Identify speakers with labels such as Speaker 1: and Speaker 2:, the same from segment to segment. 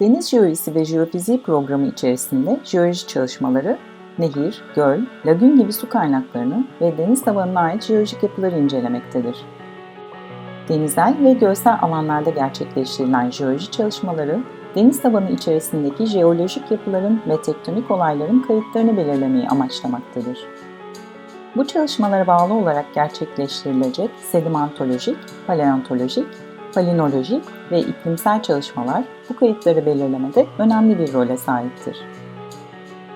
Speaker 1: Deniz Jeolojisi ve Jeofiziği programı içerisinde jeoloji çalışmaları, nehir, göl, lagün gibi su kaynaklarını ve deniz tabanına ait jeolojik yapıları incelemektedir. Denizel ve görsel alanlarda gerçekleştirilen jeoloji çalışmaları, deniz tabanı içerisindeki jeolojik yapıların ve tektonik olayların kayıtlarını belirlemeyi amaçlamaktadır. Bu çalışmalara bağlı olarak gerçekleştirilecek sedimentolojik, paleontolojik, palinolojik ve iklimsel çalışmalar bu kayıtları belirlemede önemli bir role sahiptir.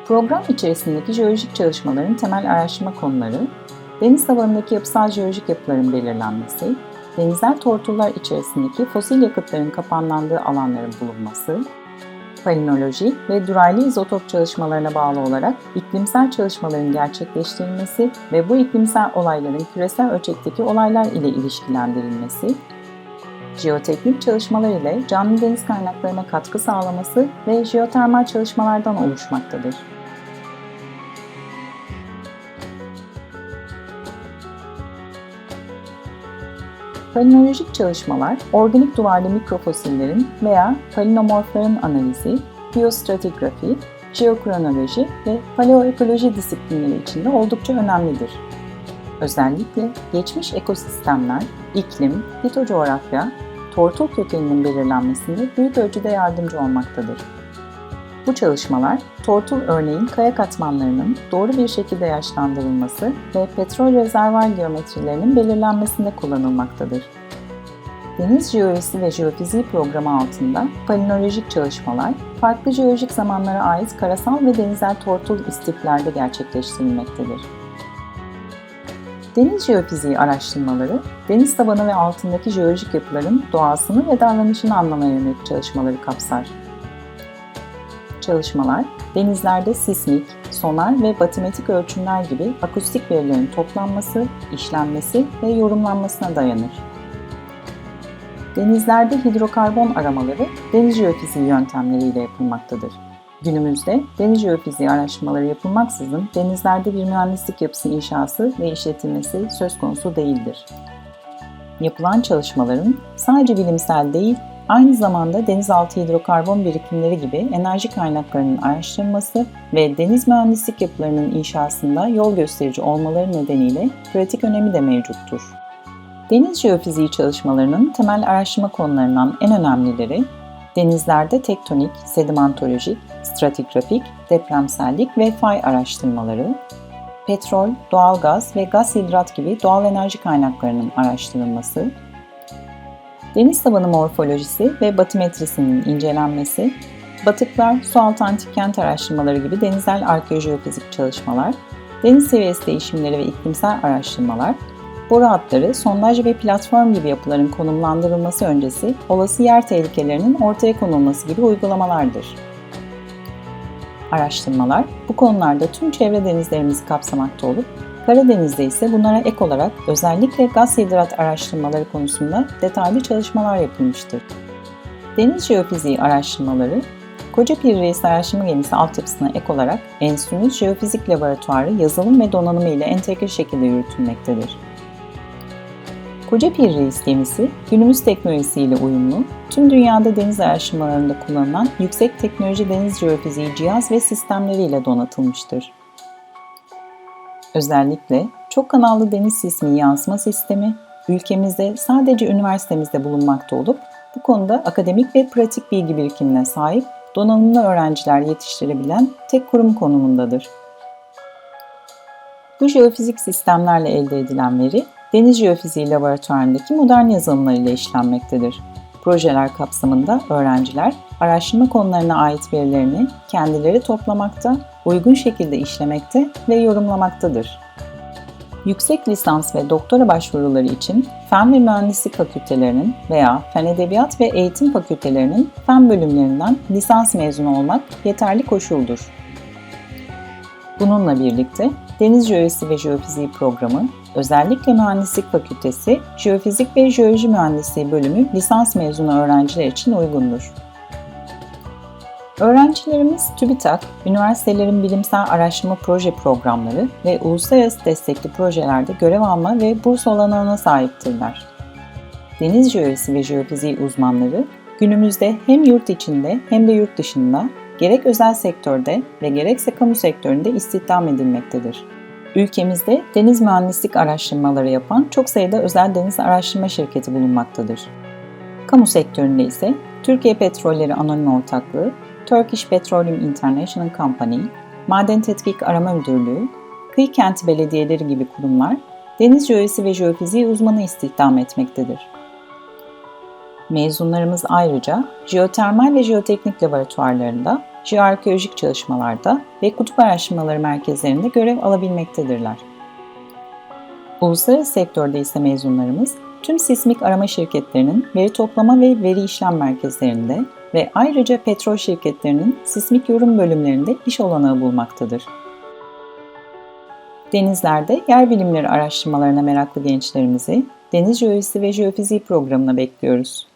Speaker 1: Program içerisindeki jeolojik çalışmaların temel araştırma konuları, deniz tabanındaki yapısal jeolojik yapıların belirlenmesi, denizler tortullar içerisindeki fosil yakıtların kapanlandığı alanların bulunması, palinoloji ve duraylı izotop çalışmalarına bağlı olarak iklimsel çalışmaların gerçekleştirilmesi ve bu iklimsel olayların küresel ölçekteki olaylar ile ilişkilendirilmesi, jeoteknik çalışmalar ile canlı deniz kaynaklarına katkı sağlaması ve jeotermal çalışmalardan oluşmaktadır. Palinolojik çalışmalar, organik duvarlı mikrofosillerin veya palinomorfların analizi, biyostratigrafi, jeokronoloji ve paleoekoloji disiplinleri içinde oldukça önemlidir. Özellikle geçmiş ekosistemler, iklim, fitocoğrafya, tortul kökeninin belirlenmesinde büyük ölçüde yardımcı olmaktadır. Bu çalışmalar, tortul örneğin kaya katmanlarının doğru bir şekilde yaşlandırılması ve petrol rezervar geometrilerinin belirlenmesinde kullanılmaktadır. Deniz Jeolojisi ve Jeofiziği programı altında palinolojik çalışmalar, farklı jeolojik zamanlara ait karasal ve denizel tortul istiflerde gerçekleştirilmektedir. Deniz jeofiziği araştırmaları, deniz tabanı ve altındaki jeolojik yapıların doğasını ve davranışını anlamaya yönelik çalışmaları kapsar. Çalışmalar, denizlerde sismik, sonar ve batimetrik ölçümler gibi akustik verilerin toplanması, işlenmesi ve yorumlanmasına dayanır. Denizlerde hidrokarbon aramaları deniz jeofiziği yöntemleriyle yapılmaktadır. Günümüzde deniz jeofiziği araştırmaları yapılmaksızın denizlerde bir mühendislik yapısı inşası ve işletilmesi söz konusu değildir. Yapılan çalışmaların sadece bilimsel değil, aynı zamanda denizaltı hidrokarbon birikimleri gibi enerji kaynaklarının araştırılması ve deniz mühendislik yapılarının inşasında yol gösterici olmaları nedeniyle pratik önemi de mevcuttur. Deniz jeofiziği çalışmalarının temel araştırma konularından en önemlileri denizlerde tektonik, sedimentolojik, stratigrafik, depremsellik ve fay araştırmaları, petrol, doğalgaz ve gaz hidrat gibi doğal enerji kaynaklarının araştırılması, deniz tabanı morfolojisi ve batimetrisinin incelenmesi, batıklar, sualtı antik kent araştırmaları gibi denizel arkeojeofizik çalışmalar, deniz seviyesi değişimleri ve iklimsel araştırmalar, boru hatları, sondaj ve platform gibi yapıların konumlandırılması öncesi olası yer tehlikelerinin ortaya konulması gibi uygulamalardır. Araştırmalar bu konularda tüm çevre denizlerimizi kapsamakta olup Karadeniz'de ise bunlara ek olarak özellikle gaz hidrat araştırmaları konusunda detaylı çalışmalar yapılmıştır. Deniz jeofiziği araştırmaları, Koca Reis Araştırma Gemisi altyapısına ek olarak Enstitünün Jeofizik Laboratuvarı yazılım ve donanımı ile entegre şekilde yürütülmektedir. Koca Pir Reis gemisi, günümüz teknolojisiyle uyumlu, tüm dünyada deniz araştırmalarında kullanılan yüksek teknoloji deniz jeofiziği cihaz ve sistemleriyle donatılmıştır. Özellikle çok kanallı deniz sismi yansıma sistemi ülkemizde sadece üniversitemizde bulunmakta olup bu konuda akademik ve pratik bilgi birikimine sahip donanımlı öğrenciler yetiştirebilen tek kurum konumundadır. Bu jeofizik sistemlerle elde edilen veri Deniz Jeofiziği Laboratuvarındaki modern yazılımlar ile işlenmektedir. Projeler kapsamında öğrenciler araştırma konularına ait verilerini kendileri toplamakta, uygun şekilde işlemekte ve yorumlamaktadır. Yüksek lisans ve doktora başvuruları için fen ve mühendislik fakültelerinin veya fen edebiyat ve eğitim fakültelerinin fen bölümlerinden lisans mezunu olmak yeterli koşuldur. Bununla birlikte Deniz Jeolojisi ve Jeofiziği programı, özellikle Mühendislik Fakültesi, Jeofizik ve Jeoloji Mühendisliği bölümü lisans mezunu öğrenciler için uygundur. Öğrencilerimiz TÜBİTAK, üniversitelerin bilimsel araştırma proje programları ve uluslararası destekli projelerde görev alma ve burs olanağına sahiptirler. Deniz jeolojisi ve jeofiziği uzmanları Günümüzde hem yurt içinde hem de yurt dışında gerek özel sektörde ve gerekse kamu sektöründe istihdam edilmektedir. Ülkemizde deniz mühendislik araştırmaları yapan çok sayıda özel deniz araştırma şirketi bulunmaktadır. Kamu sektöründe ise Türkiye Petrolleri Anonim Ortaklığı, Turkish Petroleum International Company, Maden Tetkik Arama Müdürlüğü, kıyı kenti belediyeleri gibi kurumlar deniz jeolojisi ve jeofiziği uzmanı istihdam etmektedir. Mezunlarımız ayrıca jeotermal ve jeoteknik laboratuvarlarında, jeoarkeolojik çalışmalarda ve kutup araştırmaları merkezlerinde görev alabilmektedirler. Uluslararası sektörde ise mezunlarımız tüm sismik arama şirketlerinin veri toplama ve veri işlem merkezlerinde ve ayrıca petrol şirketlerinin sismik yorum bölümlerinde iş olanağı bulmaktadır. Denizlerde yer bilimleri araştırmalarına meraklı gençlerimizi Deniz Jeolojisi ve Jeofiziği programına bekliyoruz.